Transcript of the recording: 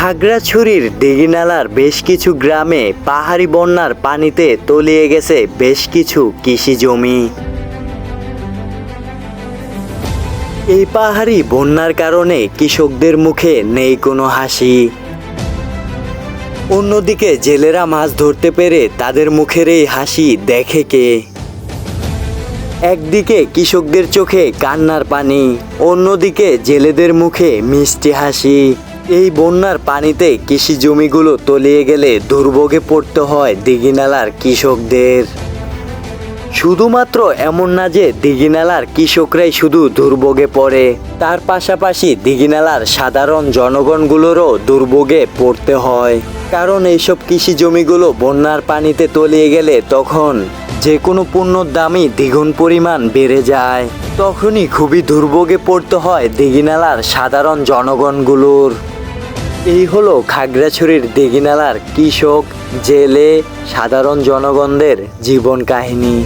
খাগড়াছড়ির দিঘিনালার বেশ কিছু গ্রামে পাহাড়ি বন্যার পানিতে তলিয়ে গেছে বেশ কিছু কৃষি জমি। এই পাহাড়ি বন্যার কারণে কৃষকদের মুখে নেই কোনো হাসি। অন্যদিকে জেলেরা মাছ ধরতে পেরে তাদের মুখের এই হাসি দেখে কে? একদিকে কৃষকদের চোখে কান্নার পানি, অন্যদিকে জেলেদের মুখে মিষ্টি হাসি। এই বন্যার পানিতে কৃষি জমিগুলো তলিয়ে গেলে দুর্ভোগে পড়তে হয় দিঘিনালার কৃষকদের। শুধুমাত্র এমন না যে দিঘিনালার কৃষকরাই শুধু দুর্ভোগে পড়ে, তার পাশাপাশি দিঘিনালার সাধারণ জনগণগুলোরও দুর্ভোগে পড়তে হয়। কারণ এইসব কৃষি জমিগুলো বন্যার পানিতে তলিয়ে গেলে তখন যে কোনো পণ্যর দামই দ্বিগুণ পরিমাণ বেড়ে যায়। তখনই খুবই দুর্ভোগে পড়তে হয় দিঘিনালার সাধারণ জনগণগুলোর। এই হলো খাগড়াছড়ির দিঘিনালার কৃষক জেলে সাধারণ জনগণদের জীবন কাহিনী।